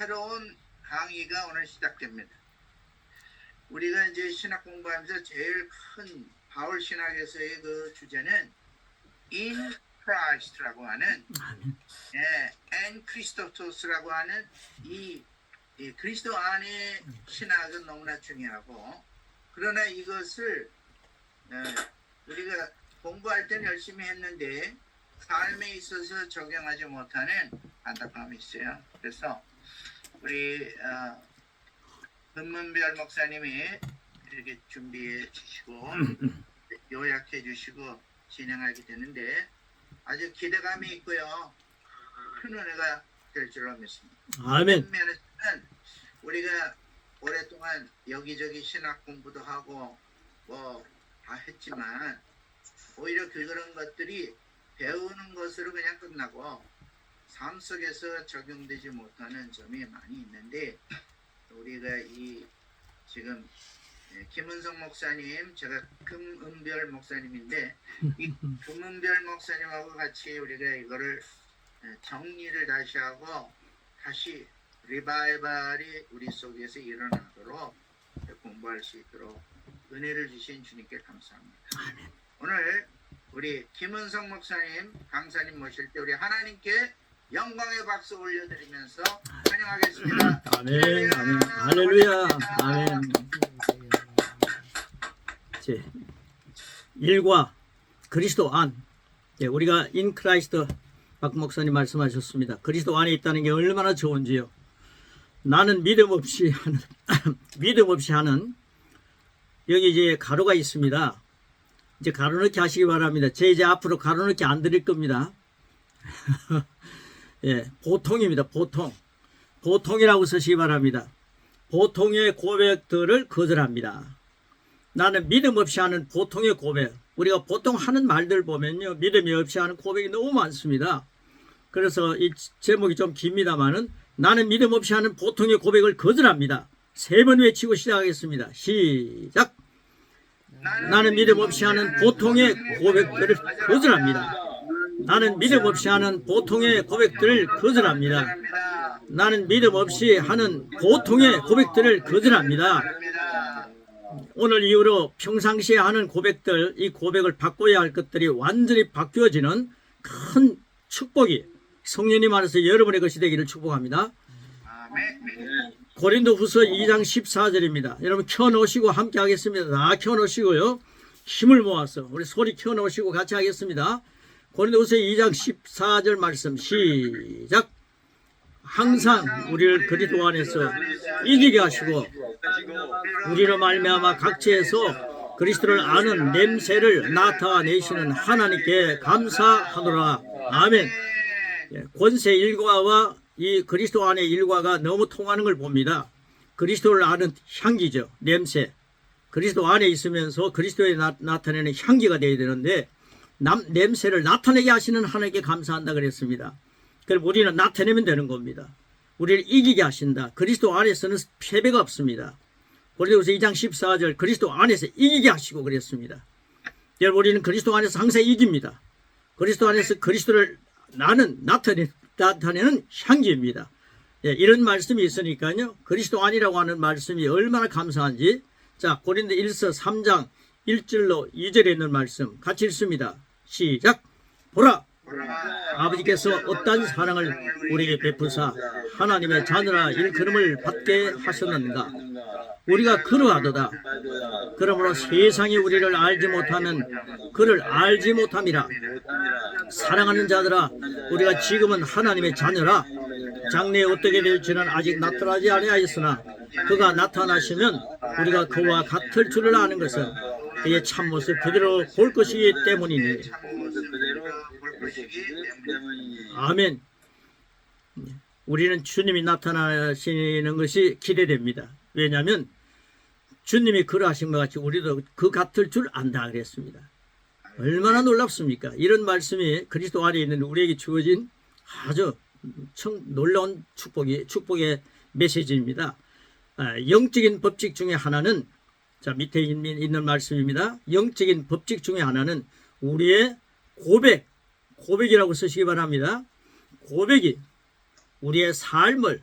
새로운 강의가 오늘 시작됩니다. 우리가 이제 신학 공부하면서 제일 큰 바울 신학에서의 그 주제는 in Christ라고 하는 예, and Christos라고 하는 이, 이 그리스도 안에 신학은 너무나 중요하고 그러나 이것을 어, 우리가 공부할 때는 열심히 했는데 삶에 있어서 적용하지 못하는 안타까움이 있어요. 그래서 우리 어, 금문별 목사님이 이렇게 준비해 주시고 요약해 주시고 진행하게 되는데 아주 기대감이 있고요. 큰 은혜가 될 줄로 믿습니다. 아멘. 한면에서는 우리가 오랫동안 여기저기 신학 공부도 하고 뭐 다 했지만 오히려 그런 것들이 배우는 것으로 그냥 끝나고 삶 속에서 적용되지 못하는 점이 많이 있는데 우리가 이 지금 예, 김은성 목사님 제가 금은별 목사님인데 이 금은별 목사님하고 같이 우리가 이거를 예, 정리를 다시 하고 다시 리바이벌이 우리 속에서 일어나도록 공부할 수 있도록 은혜를 주신 주님께 감사합니다. 오늘 우리 김은성 목사님, 강사님 모실 때 우리 하나님께 영광의 박수 올려드리면서 환영하겠습니다. 아멘. 아멘. 할렐루야. 아멘. 제 일과 그리스도 안. 예, 우리가 인 크라이스트 박 목사님 말씀하셨습니다. 그리스도 안에 있다는 게 얼마나 좋은지요. 나는 믿음 없이 하는 믿음 없이 하는 여기 이제 가로가 있습니다. 이제 가로 넣기 하시기 바랍니다. 제 이제 앞으로 가로 넣기 안 드릴 겁니다. 예, 보통입니다. 보통. 보통이라고 쓰시기 바랍니다. 보통의 고백들을 거절합니다. 나는 믿음 없이 하는 보통의 고백. 우리가 보통 하는 말들 보면요. 믿음이 없이 하는 고백이 너무 많습니다. 그래서 이 제목이 좀 깁니다만은 나는 믿음 없이 하는 보통의 고백을 거절합니다. 세 번 외치고 시작하겠습니다. 시작. 나는 믿음 없이 하는 보통의 고백들을 거절합니다. 나는 믿음 없이 하는 보통의 고백들을 거절합니다. 나는 믿음 없이 하는 보통의 고백들을 거절합니다. 오늘 이후로 평상시에 하는 고백들, 이 고백을 바꿔야 할 것들이 완전히 바뀌어지는 큰 축복이 성령님 안에서 여러분의 것이 되기를 축복합니다. 고린도 후서 2장 14절입니다. 여러분 켜놓으시고 함께 하겠습니다. 다 켜놓으시고요. 힘을 모아서 우리 소리 켜놓으시고 같이 하겠습니다. 고린도 후서 2장 14절 말씀 시작. 항상 우리를 그리스도 안에서 이기게 하시고 우리로 말미암아 각지에서 그리스도를 아는 냄새를 나타내시는 하나님께 감사하노라. 아멘. 예, 권세 일과와 이 그리스도 안의 일과가 너무 통하는 걸 봅니다. 그리스도를 아는 향기죠. 냄새. 그리스도 안에 있으면서 그리스도에 나, 나타내는 향기가 되어야 되는데 남, 냄새를 나타내게 하시는 하나님께 감사한다 그랬습니다. 그럼 우리는 나타내면 되는 겁니다. 우리를 이기게 하신다. 그리스도 안에서는 패배가 없습니다. 고린도서 2장 14절 그리스도 안에서 이기게 하시고 그랬습니다. 여러분 우리는 그리스도 안에서 항상 이깁니다. 그리스도 안에서 그리스도를 나는 나타내, 나타내는 향기입니다. 예, 이런 말씀이 있으니까요. 그리스도 안이라고 하는 말씀이 얼마나 감사한지. 자, 고린도 1서 3장 1절로 2절에 있는 말씀 같이 읽습니다. 시작. 보라, 아버지께서 어떤 사랑을 우리에게 베푸사 하나님의 자녀라 일컬음을 받게 하셨는가. 우리가 그러하도다. 그러므로 세상이 우리를 알지 못하는 그를 알지 못함이라. 사랑하는 자들아 우리가 지금은 하나님의 자녀라 장래에 어떻게 될지는 아직 나타나지 아니하였으나 그가 나타나시면 우리가 그와 같을 줄을 아는 것은 그의 참모습 그대로 볼 것이기 때문이니 아멘 우리는 주님이 나타나시는 것이 기대됩니다 왜냐하면 주님이 그러하신 것 같이 우리도 그 같을 줄 안다 그랬습니다 얼마나 놀랍습니까? 이런 말씀이 그리스도 안에 있는 우리에게 주어진 아주 청, 놀라운 축복이, 축복의 메시지입니다. 아, 영적인 법칙 중에 하나는, 자, 밑에 있는, 말씀입니다. 영적인 법칙 중에 하나는 우리의 고백, 고백이라고 쓰시기 바랍니다. 고백이 우리의 삶을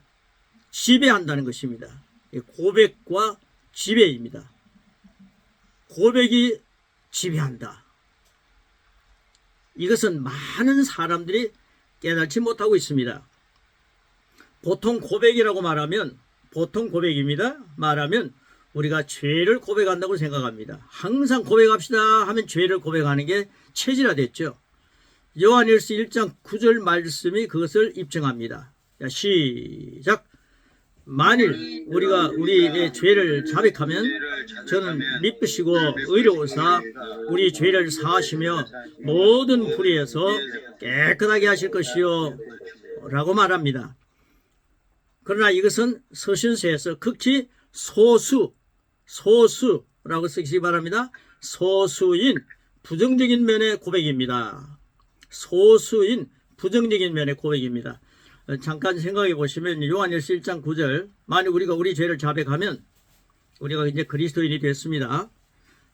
지배한다는 것입니다. 이 고백과 지배입니다. 고백이 지배한다. 이것은 많은 사람들이 깨닫지 못하고 있습니다. 보통 고백이라고 말하면 보통 고백입니다. 말하면 우리가 죄를 고백한다고 생각합니다. 항상 고백합시다 하면 죄를 고백하는 게 체질화 됐죠. 요한일서 1장 9절 말씀이 그것을 입증합니다. 자, 시작. 만일 우리가 우리의 죄를 자백하면 저는 미쁘시고 의로우사 우리 죄를 사하시며 모든 불의에서 깨끗하게 하실 것이요 라고 말합니다. 그러나 이것은 서신서에서 극히 소수 소수라고 쓰기 바랍니다. 소수인 부정적인 면의 고백입니다. 소수인 부정적인 면의 고백입니다. 어, 잠깐 생각해 보시면 요한일서 1장 9절 만약 우리가 우리 죄를 자백하면 우리가 이제 그리스도인이 됐습니다.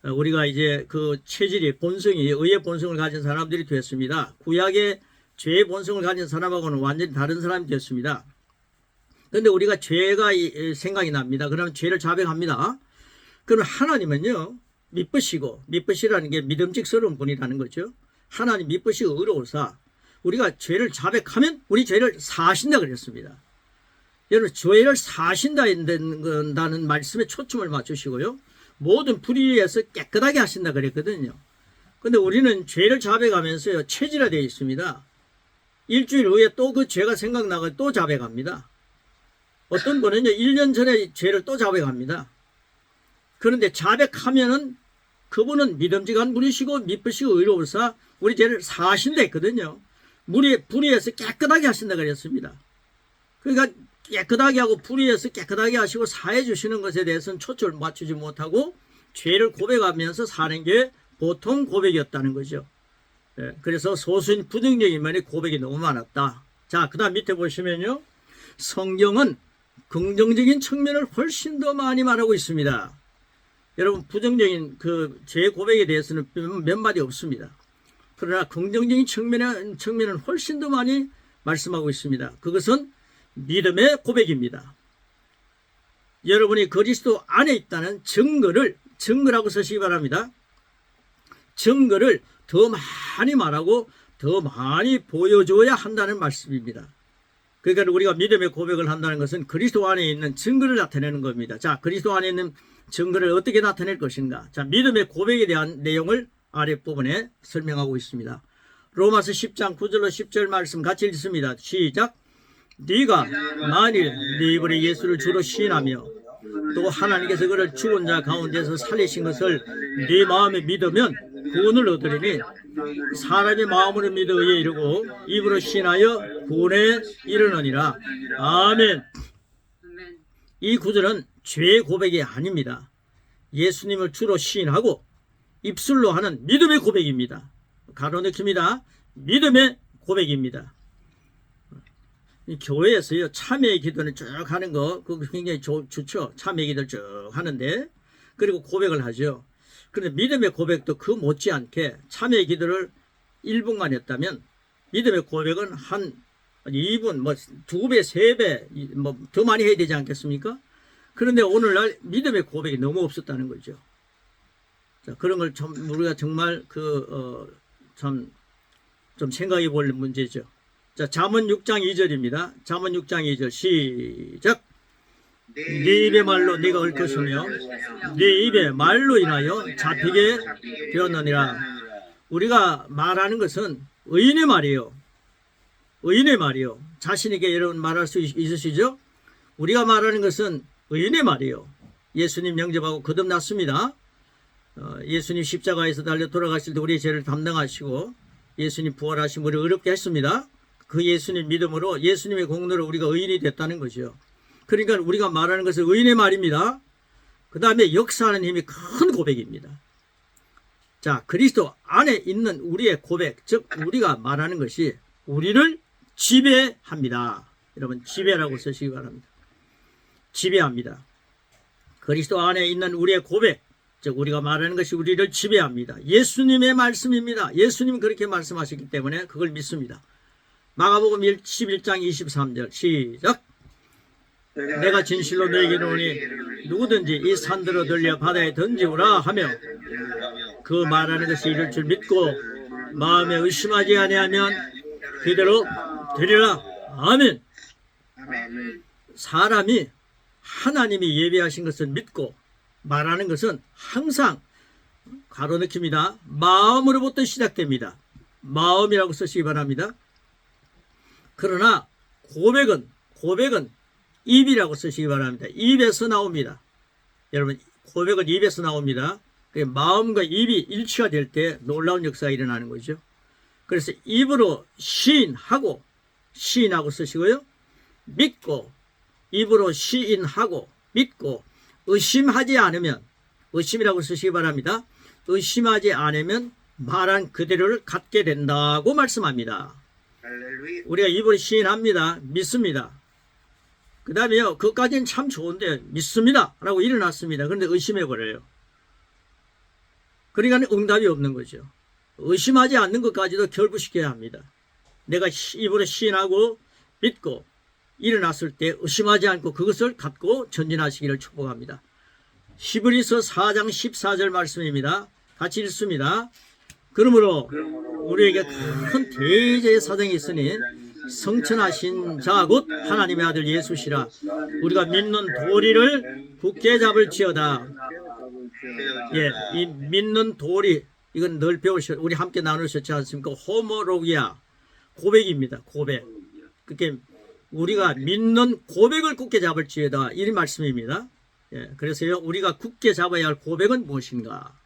어, 우리가 이제 그 체질이 본성이 의의 본성을 가진 사람들이 됐습니다. 구약의 죄의 본성을 가진 사람하고는 완전히 다른 사람이 됐습니다. 근데 우리가 죄가 생각이 납니다. 그러면 죄를 자백합니다. 그럼 하나님은요, 미쁘시고, 미쁘시라는 게 믿음직스러운 분이라는 거죠. 하나님 미쁘시고 의로우사, 우리가 죄를 자백하면 우리 죄를 사하신다 그랬습니다. 여러분, 죄를 사하신다는 말씀에 초점을 맞추시고요. 모든 불의에서 깨끗하게 하신다 그랬거든요. 근데 우리는 죄를 자백하면서요, 체질화되어 있습니다. 일주일 후에 또 그 죄가 생각나고 또 자백합니다. 어떤 분은요, 1년 전에 죄를 또 자백합니다. 그런데 자백하면은 그분은 믿음직한 분이시고 미쁘시고 의로우사 우리 죄를 사하신다 했거든요. 물이 불의에서 깨끗하게 하신다 그랬습니다. 그러니까 깨끗하게 하고 불의에서 깨끗하게 하시고 사해 주시는 것에 대해서는 초점을 맞추지 못하고 죄를 고백하면서 사는 게 보통 고백이었다는 거죠. 예, 그래서 소수인 부정적인 면의 고백이 너무 많았다. 자, 그 다음 밑에 보시면요. 성경은 긍정적인 측면을 훨씬 더 많이 말하고 있습니다. 여러분 부정적인 그 제 고백에 대해서는 몇 마디 없습니다. 그러나 긍정적인 측면에, 측면은 훨씬 더 많이 말씀하고 있습니다. 그것은 믿음의 고백입니다. 여러분이 그리스도 안에 있다는 증거를 증거라고 쓰시기 바랍니다. 증거를 더 많이 말하고 더 많이 보여줘야 한다는 말씀입니다. 그러니까 우리가 믿음의 고백을 한다는 것은 그리스도 안에 있는 증거를 나타내는 겁니다. 자, 그리스도 안에 있는 증거를 어떻게 나타낼 것인가? 자, 믿음의 고백에 대한 내용을 아랫부분에 설명하고 있습니다. 로마서 10장 9절로 10절 말씀 같이 읽습니다. 시작. 네가 만일 네 입으로 예수를 주로 시인하며 또 하나님께서 그를 죽은 자 가운데서 살리신 것을 네 마음에 믿으면 구원을 얻으리니 사람의 마음으로 믿어 의에 이르고 입으로 신하여 구원에 이르느니라. 아멘. 이 구절은 죄의 고백이 아닙니다. 예수님을 주로 시인하고 입술로 하는 믿음의 고백입니다. 가로넣습니다. 믿음의 고백입니다. 이 교회에서요 참회의 기도는 쭉 하는 거 그거 굉장히 좋, 좋죠. 참회의 기도를 쭉 하는데 그리고 고백을 하죠. 그런데 믿음의 고백도 그 못지않게 참회의 기도를 1분간 했다면 믿음의 고백은 한 2분, 뭐, 두 배, 세 배, 뭐, 더 많이 해야 되지 않겠습니까? 그런데 오늘날 믿음의 고백이 너무 없었다는 거죠. 자, 그런 걸 좀, 우리가 정말 그, 어, 참, 좀 생각해 볼 문제죠. 자, 잠언 6장 2절입니다. 잠언 6장 2절, 시작. 네 입의 말로 네가 얽것이며 네 입의 말로 인하여 잡히게 되었느니라. 우리가 말하는 것은 의인의 말이에요. 의인의 말이요. 자신에게 여러분 말할 수 있- 있으시죠? 우리가 말하는 것은 의인의 말이요. 예수님 영접하고 거듭났습니다. 어, 예수님 십자가에서 달려 돌아가실 때 우리의 죄를 담당하시고 예수님 부활하신 우리 어렵게 했습니다. 그 예수님 믿음으로 예수님의 공로로 우리가 의인이 됐다는 거죠. 그러니까 우리가 말하는 것은 의인의 말입니다. 그 다음에 역사하는 힘이 큰 고백입니다. 자, 그리스도 안에 있는 우리의 고백, 즉 우리가 말하는 것이 우리를 지배합니다. 여러분 지배라고 쓰시기 바랍니다. 지배합니다. 그리스도 안에 있는 우리의 고백, 즉 우리가 말하는 것이 우리를 지배합니다. 예수님의 말씀입니다. 예수님 그렇게 말씀하셨기 때문에 그걸 믿습니다. 마가복음 11장 23절 시작. 내가 진실로 너에게 이르노니 누구든지 이 산들어 들려 바다에 던지오라 하며 그 말하는 것이 이를 줄 믿고 마음에 의심하지 아니하면 그대로 되리라 아멘. 사람이 하나님이 예비하신 것을 믿고 말하는 것은 항상 가로넣기입니다. 마음으로부터 시작됩니다. 마음이라고 쓰시기 바랍니다. 그러나 고백은 고백은 입이라고 쓰시기 바랍니다. 입에서 나옵니다. 여러분 고백은 입에서 나옵니다. 그 마음과 입이 일치가 될 때 놀라운 역사가 일어나는 거죠. 그래서 입으로 시인하고 시인하고 쓰시고요. 믿고 입으로 시인하고 믿고 의심하지 않으면 의심이라고 쓰시기 바랍니다. 의심하지 않으면 말한 그대로를 갖게 된다고 말씀합니다. 우리가 입으로 시인합니다. 믿습니다. 그 다음에요. 그까지는 참 좋은데 믿습니다. 라고 일어났습니다. 그런데 의심해버려요. 그러니까 응답이 없는 거죠. 의심하지 않는 것까지도 결부시켜야 합니다. 내가 시- 입으로 시인하고 믿고 일어났을 때 의심하지 않고 그것을 갖고 전진하시기를 축복합니다. 히브리서 4장 14절 말씀입니다. 같이 읽습니다. 그러므로 우리에게 큰 대제의 사정이 있으니 성천하신 자 곧 하나님의 아들 예수시라 우리가 믿는 도리를 굳게 잡을지어다 예, 이 믿는 도리 이건 늘 배우셨 우리 함께 나누셨지 않습니까? 호모로기아 고백입니다. 고백. 그게 우리가 믿는 고백을 굳게 잡을지어다 이 말씀입니다. 예, 그래서요 우리가 굳게 잡아야 할 고백은 무엇인가?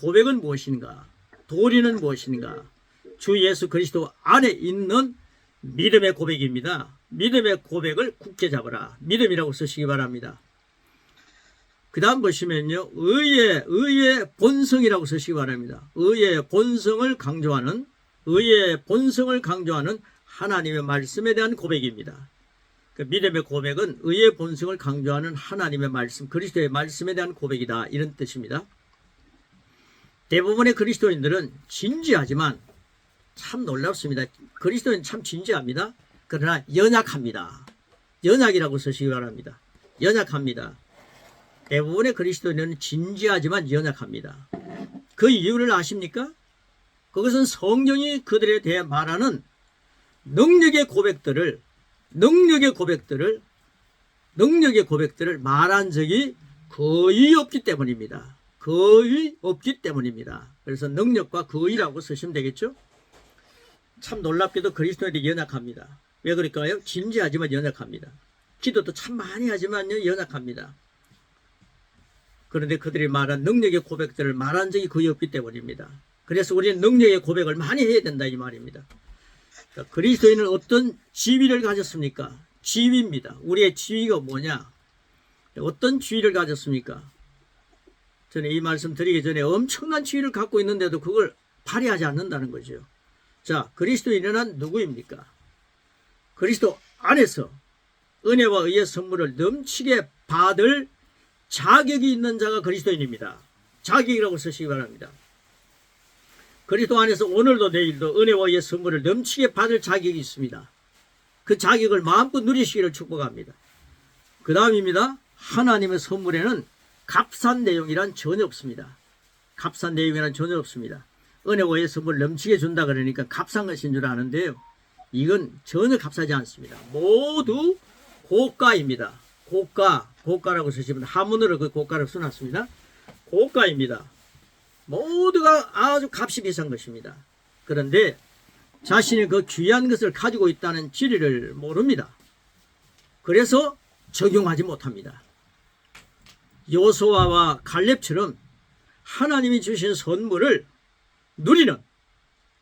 고백은 무엇인가? 도리는 무엇인가? 주 예수 그리스도 안에 있는 믿음의 고백입니다. 믿음의 고백을 굳게 잡으라. 믿음이라고 쓰시기 바랍니다. 그 다음 보시면요. 의의, 의의 본성이라고 쓰시기 바랍니다. 의의 본성을 강조하는, 의의 본성을 강조하는 하나님의 말씀에 대한 고백입니다. 그 믿음의 고백은 의의 본성을 강조하는 하나님의 말씀, 그리스도의 말씀에 대한 고백이다. 이런 뜻입니다. 대부분의 그리스도인들은 진지하지만 참 놀랍습니다. 그리스도인 참 진지합니다. 그러나 연약합니다. 연약이라고 쓰시기 바랍니다. 연약합니다. 대부분의 그리스도인은 진지하지만 연약합니다. 그 이유를 아십니까? 그것은 성령이 그들에 대해 말하는 능력의 고백들을 능력의 고백들을 능력의 고백들을 말한 적이 거의 없기 때문입니다. 거의 없기 때문입니다. 그래서 능력과 거의라고 쓰시면 되겠죠? 참 놀랍게도 그리스도인들이 연약합니다. 왜 그럴까요? 진지하지만 연약합니다. 기도도 참 많이 하지만요, 연약합니다. 그런데 그들이 말한 능력의 고백들을 말한 적이 거의 없기 때문입니다. 그래서 우리는 능력의 고백을 많이 해야 된다 이 말입니다. 그리스도인은 어떤 지위를 가졌습니까? 지위입니다. 우리의 지위가 뭐냐? 어떤 지위를 가졌습니까? 저는 이 말씀 드리기 전에 엄청난 지위를 갖고 있는데도 그걸 발휘하지 않는다는 거죠. 자, 그리스도인은 누구입니까? 그리스도 안에서 은혜와 의의 선물을 넘치게 받을 자격이 있는 자가 그리스도인입니다. 자격이라고 쓰시기 바랍니다. 그리스도 안에서 오늘도 내일도 은혜와 의의 선물을 넘치게 받을 자격이 있습니다. 그 자격을 마음껏 누리시기를 축복합니다. 그 다음입니다. 하나님의 선물에는 값싼 내용이란 전혀 없습니다. 값싼 내용이란 전혀 없습니다. 은혜와 의의 선물을 넘치게 준다 그러니까 값싼 것인 줄 아는데요. 이건 전혀 값싸지 않습니다. 모두 고가입니다. 고가, 고가라고 쓰시면 한문으로 그 고가를 써놨습니다. 고가입니다. 모두가 아주 값이 비싼 것입니다. 그런데 자신이 그 귀한 것을 가지고 있다는 진리를 모릅니다. 그래서 적용하지 못합니다. 요소아와 갈렙처럼 하나님이 주신 선물을 누리는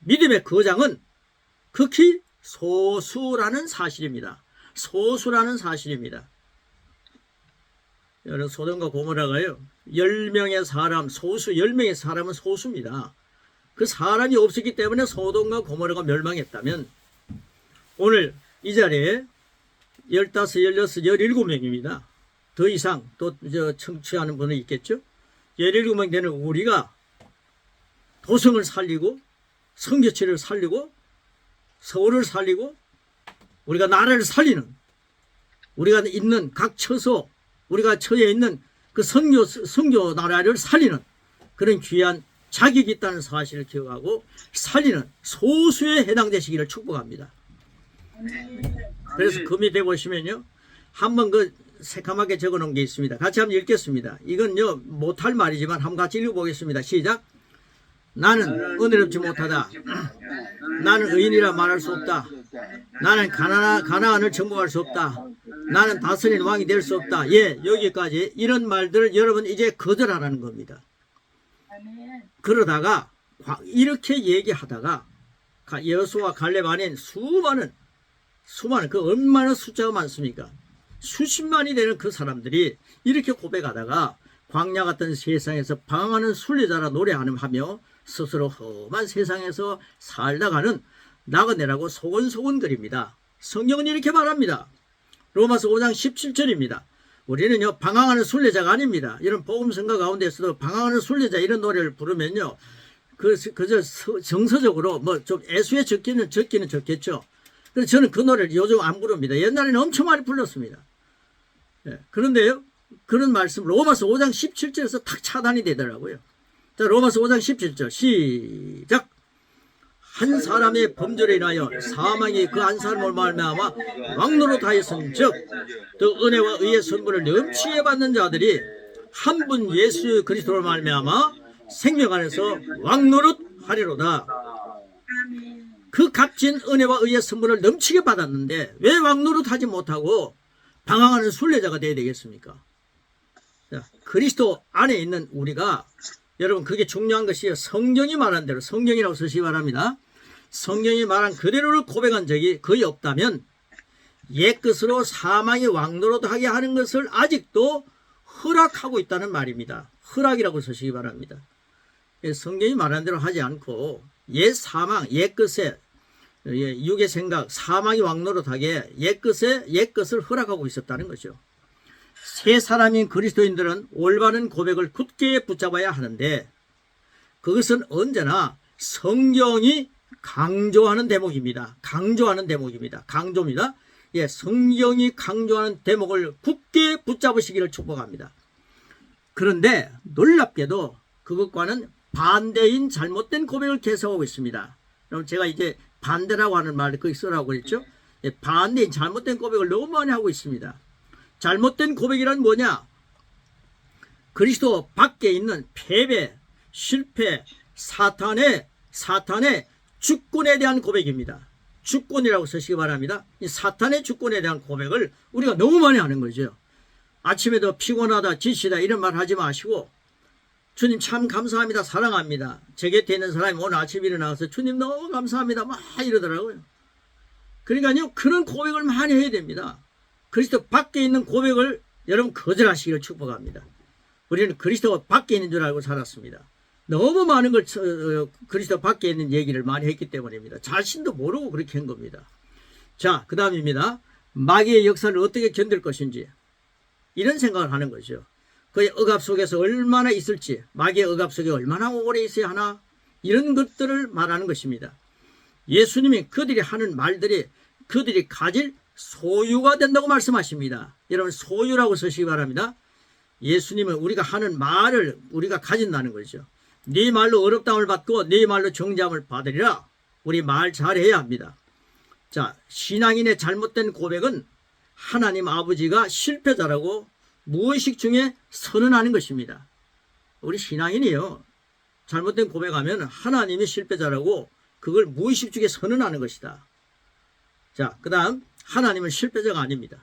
믿음의 거장은 극히 소수라는 사실입니다. 소수라는 사실입니다. 여러분 소돔과 고모라가요. 10명의 사람, 소수 10명의 사람은 소수입니다. 그 사람이 없었기 때문에 소돔과 고모라가 멸망했다면 오늘 이 자리에 15, 16, 17명입니다. 더 이상 또 저 청취하는 분은 있겠죠? 17명 되는 우리가 도성을 살리고 성교체를 살리고 서울을 살리고 우리가 나라를 살리는 우리가 있는 각 처소, 우리가 처해 있는 그 선교, 선교 나라를 살리는 그런 귀한 자격이 있다는 사실을 기억하고 살리는 소수에 해당되시기를 축복합니다. 그래서 그 밑에 보시면요. 한번 그 새카맣게 적어 놓은 게 있습니다. 같이 한번 읽겠습니다. 이건요, 못할 말이지만 한번 같이 읽어보겠습니다. 시작. 나는 은혜롭지 못하다. 나는 의인이라 말할 수 없다. 나는 가나, 가나안을 정복할 수 없다. 나는 다스린 왕이 될 수 없다. 예, 여기까지 이런 말들을 여러분 이제 거절하라는 겁니다. 그러다가 과- 이렇게 얘기하다가 가- 여수와 갈렙 안엔 수많은 수많은 그 얼마나 숫자가 많습니까? 수십만이 되는 그 사람들이 이렇게 고백하다가 광야 같은 세상에서 방황하는 순례자라 노래하며 스스로 험한 세상에서 살다가는 나그네라고 소곤소곤거립니다. 성경은 이렇게 말합니다. 로마서 5장 17절입니다. 우리는요 방황하는 순례자가 아닙니다. 이런 복음성가 가운데서도 방황하는 순례자 이런 노래를 부르면요 그 그저 서- 정서적으로 뭐 좀 애수에 적기는 적기는 적겠죠. 그래서 저는 그 노래를 요즘 안 부릅니다. 옛날에는 엄청 많이 불렀습니다. 예, 그런데요 그런 말씀 로마서 5장 17절에서 탁 차단이 되더라고요. 자 로마서 5장 17절 시작. 한 사람의 범죄로 인하여 사망이 그 한 사람을 말미암아 왕노로 다했은즉 또 은혜와 의의 선물을 넘치게 받는 자들이 한 분 예수 그리스도로 말미암아 생명 안에서 왕노릇 하리로다. 그 값진 은혜와 의의 선물을 넘치게 받았는데 왜 왕노릇 하지 못하고 방황하는 순례자가 되어야 되겠습니까? 자, 그리스도 안에 있는 우리가 여러분 그게 중요한 것이에요. 성경이 말한 대로 성경이라고 쓰시기 바랍니다. 성경이 말한 그대로를 고백한 적이 거의 없다면 옛 것으로 사망의 왕노릇 하게 하는 것을 아직도 허락하고 있다는 말입니다. 허락이라고 쓰시기 바랍니다. 예, 성경이 말한 대로 하지 않고 옛 사망, 옛 것에 예, 육의 생각, 사망이 왕노릇하게 옛 것에 옛 것을 허락하고 있었다는 거죠. 새 사람인 그리스도인들은 올바른 고백을 굳게 붙잡아야 하는데 그것은 언제나 성경이 강조하는 대목입니다. 강조하는 대목입니다. 강조입니다. 예, 성경이 강조하는 대목을 굳게 붙잡으시기를 축복합니다. 그런데 놀랍게도 그것과는 반대인 잘못된 고백을 계속하고 있습니다. 그럼 제가 이제 반대라고 하는 말을 거기 쓰라고 그랬죠? 예, 반대인 잘못된 고백을 너무 많이 하고 있습니다. 잘못된 고백이란 뭐냐? 그리스도 밖에 있는 패배, 실패, 사탄의 사탄의 주권에 대한 고백입니다. 주권이라고 쓰시기 바랍니다. 이 사탄의 주권에 대한 고백을 우리가 너무 많이 하는 거죠. 아침에도 피곤하다, 지치다 이런 말 하지 마시고 주님 참 감사합니다, 사랑합니다. 제 곁에 있는 사람이 오늘 아침 일어나서 주님 너무 감사합니다, 막 이러더라고요. 그러니까요 그런 고백을 많이 해야 됩니다. 그리스도 밖에 있는 고백을 여러분 거절하시기를 축복합니다. 우리는 그리스도 밖에 있는 줄 알고 살았습니다. 너무 많은 걸 쳐- 어, 그리스도 밖에 있는 얘기를 많이 했기 때문입니다. 자신도 모르고 그렇게 한 겁니다. 자, 그 다음입니다. 마귀의 역사를 어떻게 견딜 것인지 이런 생각을 하는 거죠. 그의 억압 속에서 얼마나 있을지 마귀의 억압 속에 얼마나 오래 있어야 하나 이런 것들을 말하는 것입니다. 예수님이 그들이 하는 말들이 그들이 가질 소유가 된다고 말씀하십니다. 여러분 소유라고 쓰시기 바랍니다. 예수님은 우리가 하는 말을 우리가 가진다는 거죠. 네 말로 어렵다움을 받고 네 말로 정죄함을 받으리라. 우리 말 잘해야 합니다. 자, 신앙인의 잘못된 고백은 하나님 아버지가 실패자라고 무의식 중에 선언하는 것입니다. 우리 신앙인이요. 잘못된 고백하면 하나님이 실패자라고 그걸 무의식 중에 선언하는 것이다. 자, 그 다음 하나님은 실패자가 아닙니다.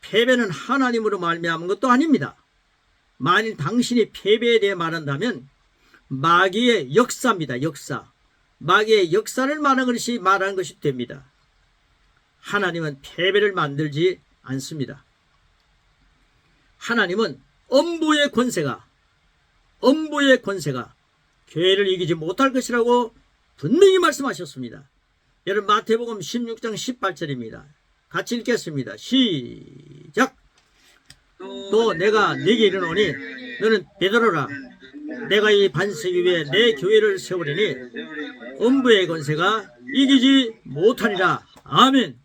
패배는 하나님으로 말미암은 것도 아닙니다. 만일 당신이 패배에 대해 말한다면 마귀의 역사입니다. 역사. 마귀의 역사를 말하는 것이 말하는 것이 됩니다. 하나님은 패배를 만들지 않습니다. 하나님은 엄부의 권세가 엄부의 권세가 교회를 이기지 못할 것이라고 분명히 말씀하셨습니다. 여러분 마태복음 16장 18절입니다. 같이 읽겠습니다. 시작. 또 내가 네게 이르노니 너는 베드로라 내가 이 반석 위에 내 교회를 세우리니 엄부의 권세가 이기지 못하리라. 아멘.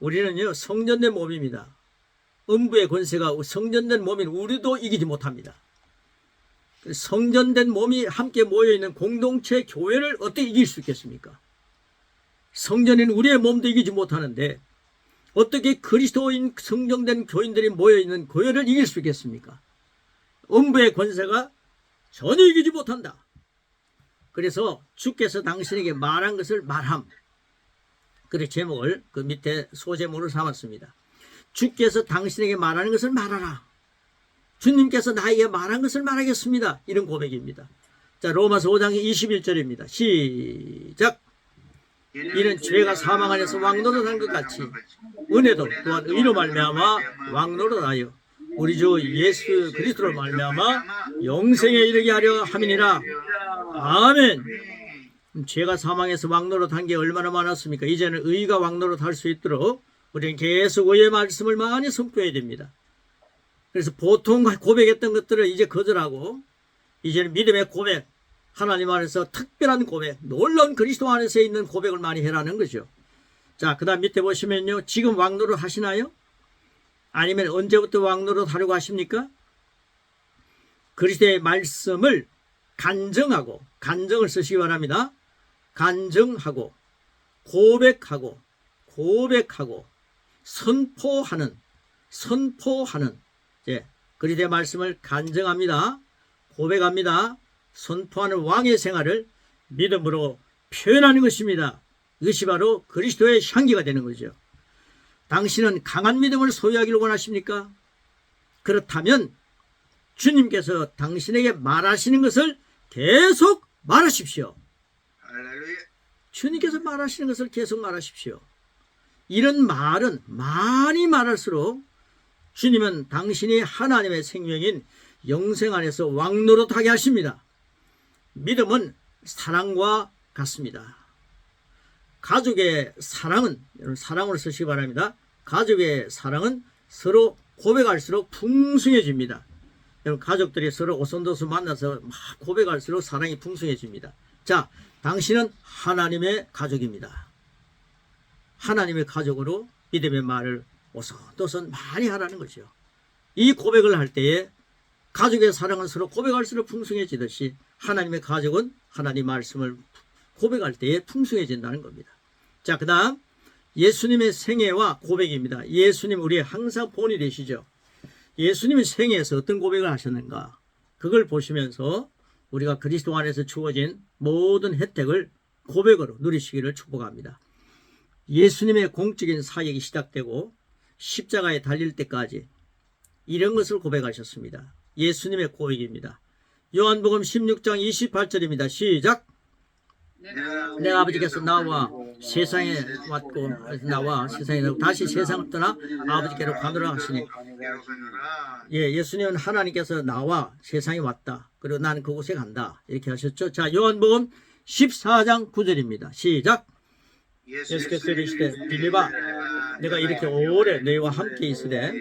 우리는요 성전된 몸입니다. 음부의 권세가 성전된 몸인 우리도 이기지 못합니다. 성전된 몸이 함께 모여 있는 공동체 교회를 어떻게 이길 수 있겠습니까? 성전인 우리의 몸도 이기지 못하는데 어떻게 그리스도인 성정된 교인들이 모여 있는 교회를 이길 수 있겠습니까? 음부의 권세가 전혀 이기지 못한다. 그래서 주께서 당신에게 말한 것을 말함. 그래 제목을 그 밑에 소제목으로 삼았습니다. 주께서 당신에게 말하는 것을 말하라. 주님께서 나에게 말한 것을 말하겠습니다. 이런 고백입니다. 자, 로마서 5장 21절입니다. 시작. 이는 죄가 사망 안에서 왕노릇한 것 같이 은혜도 또한 의로 말미암아 왕노릇하여 우리 주 예수 그리스도로 말미암아 영생에 이르게 하려 함이니라. 아멘. 죄가 사망에서 왕노릇 한 게 얼마나 많았습니까? 이제는 의가 왕노릇 할 수 있도록 우리는 계속 의의 말씀을 많이 선포해야 됩니다. 그래서 보통 고백했던 것들을 이제 거절하고 이제는 믿음의 고백, 하나님 안에서 특별한 고백, 놀라운 그리스도 안에서 있는 고백을 많이 해라는 거죠. 자, 그 다음 밑에 보시면요. 지금 왕노릇 하시나요? 아니면 언제부터 왕노릇 하려고 하십니까? 그리스도의 말씀을 간정하고, 간정을 쓰시기 바랍니다. 간정하고, 고백하고, 고백하고, 선포하는, 선포하는, 예, 그리스도의 말씀을 간정합니다. 고백합니다. 선포하는 왕의 생활을 믿음으로 표현하는 것입니다. 이것이 바로 그리스도의 향기가 되는 거죠. 당신은 강한 믿음을 소유하기를 원하십니까? 그렇다면 주님께서 당신에게 말하시는 것을 계속 말하십시오. 할렐루야. 주님께서 말하시는 것을 계속 말하십시오. 이런 말은 많이 말할수록 주님은 당신이 하나님의 생명인 영생 안에서 왕노릇하게 하십니다. 믿음은 사랑과 같습니다. 가족의 사랑은 여러분 사랑으로 쓰시기 바랍니다. 가족의 사랑은 서로 고백할수록 풍성해집니다. 가족들이 서로 오손도손 만나서 막 고백할수록 사랑이 풍성해집니다. 자, 당신은 하나님의 가족입니다. 하나님의 가족으로 믿음의 말을 오손도손 많이 하라는 거죠. 이 고백을 할 때에 가족의 사랑은 서로 고백할수록 풍성해지듯이 하나님의 가족은 하나님 말씀을 고백할 때에 풍성해진다는 겁니다. 자, 그 다음 예수님의 생애와 고백입니다. 예수님 우리 항상 본이 되시죠. 예수님의 생애에서 어떤 고백을 하셨는가? 그걸 보시면서 우리가 그리스도 안에서 주어진 모든 혜택을 고백으로 누리시기를 축복합니다. 예수님의 공적인 사역이 시작되고 십자가에 달릴 때까지 이런 것을 고백하셨습니다. 예수님의 고백입니다. 요한복음 16장 28절입니다. 시작. 내 아버지께서 나와 세상에 왔고 나와 세상에 나고 다시 세상을 떠나 아버지께로 가노라 하시니 예, 예수님은 하나님께서 나와 세상에 왔다. 그리고 나는 그곳에 간다. 이렇게 하셨죠. 자, 요한복음 14장 9절입니다. 시작. 예수께서 이르시되 빌리바 내가 이렇게 오래 너희와 함께 있으되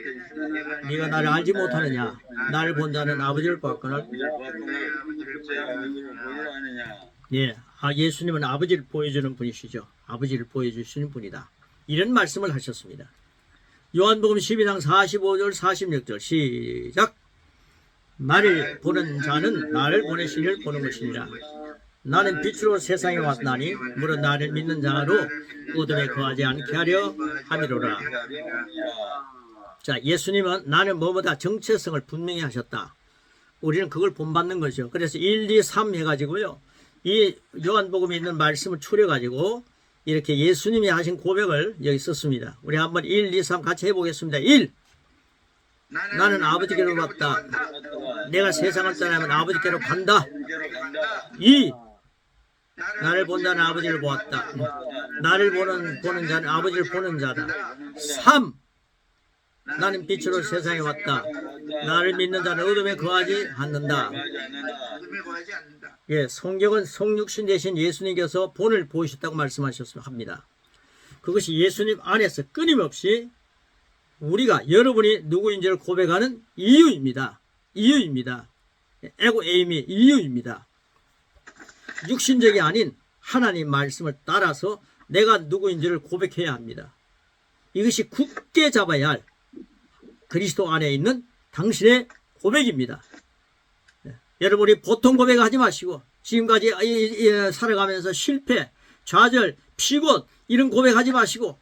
네가 나를 알지 못하느냐 나를 본 자는 아버지를 보았거늘 예, 아, 예수님은 아버지를 보여주는 분이시죠. 아버지를 보여주시는 분이다. 이런 말씀을 하셨습니다. 요한복음 12장 45절 46절 시작 나를 보는 자는 나를 보내신 이를 보는 것이니라 나는 빛으로 세상에 왔나니 물은 나를 믿는 자로 어둠에 거하지 않게 하려 함이로라 자 예수님은 나는 뭐뭐다 정체성을 분명히 하셨다 우리는 그걸 본받는 거죠 그래서 1, 2, 3 해가지고요 이 요한복음에 있는 말씀을 추려가지고 이렇게 예수님이 하신 고백을 여기 썼습니다. 우리 한번 1, 2, 3 같이 해보겠습니다. 1. 나는 아버지께로 왔다. 내가 세상을 떠나면 아버지께로 간다. 2. 나를 본다는 아버지를 보았다. 나를 보는, 보는 자는 아버지를 보는 자다. 3. 나는 빛으로 세상에 왔다. 나를 믿는 자는 어둠에 거하지 않는다. 예, 성경은 성육신 대신 예수님께서 본을 보이셨다고 말씀하셨습니다. 그것이 예수님 안에서 끊임없이 우리가 여러분이 누구인지를 고백하는 이유입니다. 이유입니다. 에고 에임이 이유입니다. 육신적이 아닌 하나님 말씀을 따라서 내가 누구인지를 고백해야 합니다. 이것이 굳게 잡아야 할 그리스도 안에 있는 당신의 고백입니다. 네. 여러분 우리 보통 고백하지 마시고 지금까지 살아가면서 실패, 좌절, 피곤 이런 고백하지 마시고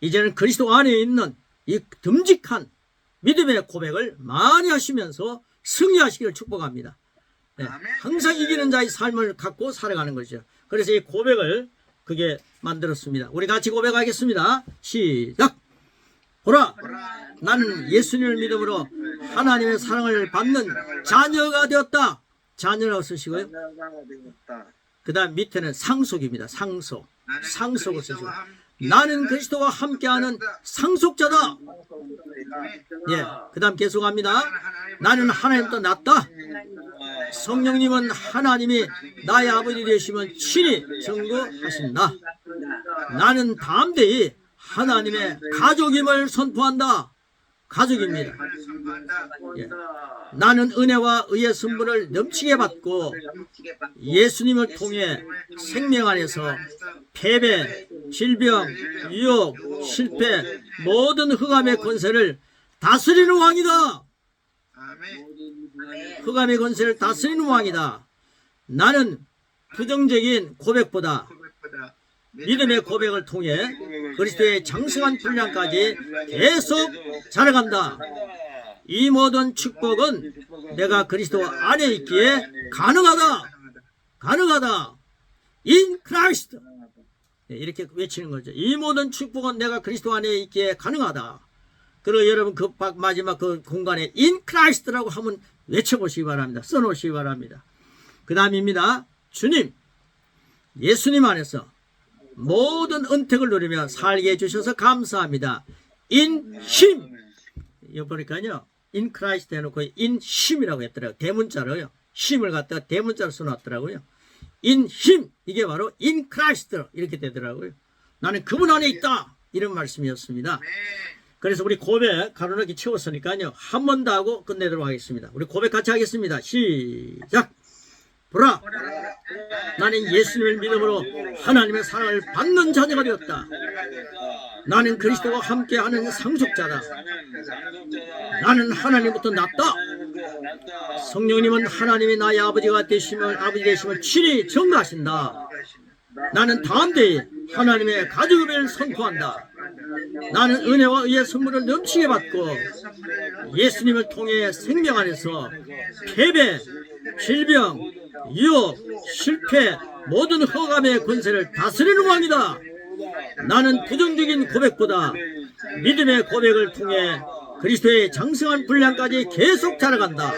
이제는 그리스도 안에 있는 이 듬직한 믿음의 고백을 많이 하시면서 승리하시기를 축복합니다. 네, 항상 이기는 자의 삶을 갖고 살아가는 거죠. 그래서 이 고백을 그게 만들었습니다. 우리 같이 고백하겠습니다. 시작! 보라! 나는 예수님을 믿음으로 하나님의 사랑을 받는 자녀가 되었다. 자녀라고 쓰시고요. 그 다음 밑에는 상속입니다. 상속. 상속을 쓰시고. 나는 그리스도와 함께하는 상속자다. 예. 그 다음 계속합니다. 나는 하나님도 낫다. 성령님은 하나님이 나의 아버지 되시면 친히 증거하신다. 나는 담대히 하나님의 가족임을 선포한다. 가족입니다. 예. 나는 은혜와 의의 선물을 넘치게 받고 예수님을 통해 생명 안에서 패배, 질병, 유혹, 실패, 모든 흑암의 권세를 다스리는 왕이다. 흑암의 권세를 다스리는 왕이다. 나는 부정적인 고백보다 믿음의 고백을 통해 그리스도의 장성한 분량까지 계속 자라간다. 이 모든 축복은 내가 그리스도 안에 있기에 가능하다. 가능하다. In Christ. 네, 이렇게 외치는 거죠. 이 모든 축복은 내가 그리스도 안에 있기에 가능하다. 그리고 여러분 그 막- 마지막 그 공간에 In Christ라고 한번 외쳐보시기 바랍니다. 써놓으시기 바랍니다. 그 다음입니다. 주님, 예수님 안에서 모든 은택을 누리며 살게 해주셔서 감사합니다. In Him. 이거 보니까요. In Christ 해놓고 In Him이라고 했더라고요. 대문자로요. 힘을 갖다가 대문자로 써놨더라고요. In Him. 이게 바로 In Christ. 이렇게 되더라고요. 나는 그분 안에 있다. 이런 말씀이었습니다. 그래서 우리 고백 가로넣기 채웠으니까요. 한 번 더 하고 끝내도록 하겠습니다. 우리 고백 같이 하겠습니다. 시작! 보라! 나는 예수님을 믿음으로 하나님의 사랑을 받는 자녀가 되었다. 나는 그리스도와 함께하는 상속자다. 나는 하나님부터 낫다. 성령님은 하나님이 나의 아버지가 되심을 아버지 되심을 친히 증거하신다. 나는 담대히 하나님의 가족을 선포한다. 나는 은혜와 의의 선물을 넘치게 받고 예수님을 통해 생명 안에서 패배, 질병, 유혹, 실패, 모든 허감의 권세를 다스리는 왕이다. 나는 부정적인 고백보다 믿음의 고백을 통해 그리스도의 장성한 분량까지 계속 자라간다.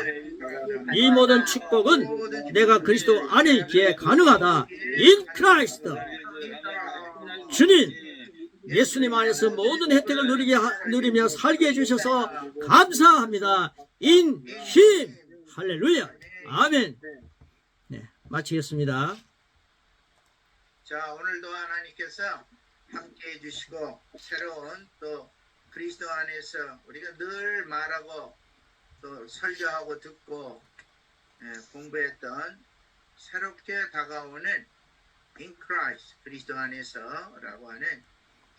이 모든 축복은 내가 그리스도 안에 있기에 가능하다. In Christ. 주님, 예수님 안에서 모든 혜택을 누리게 하- 누리며 살게 해주셔서 감사합니다. Him. 할렐루야. 아멘. 네, 마치겠습니다. 자, 오늘도 하나님께서 함께 해주시고 새로운 또 그리스도 안에서 우리가 늘 말하고 또 설교하고 듣고 예, 공부했던 새롭게 다가오는 In Christ 그리스도 안에서라고 하는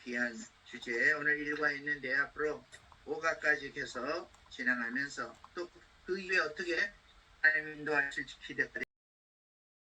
귀한 주제 오늘 일과 있는데 앞으로 5가까지 계속 진행하면서 또 그 이후에 어떻게 하나님 인도하실지 기대드립니다.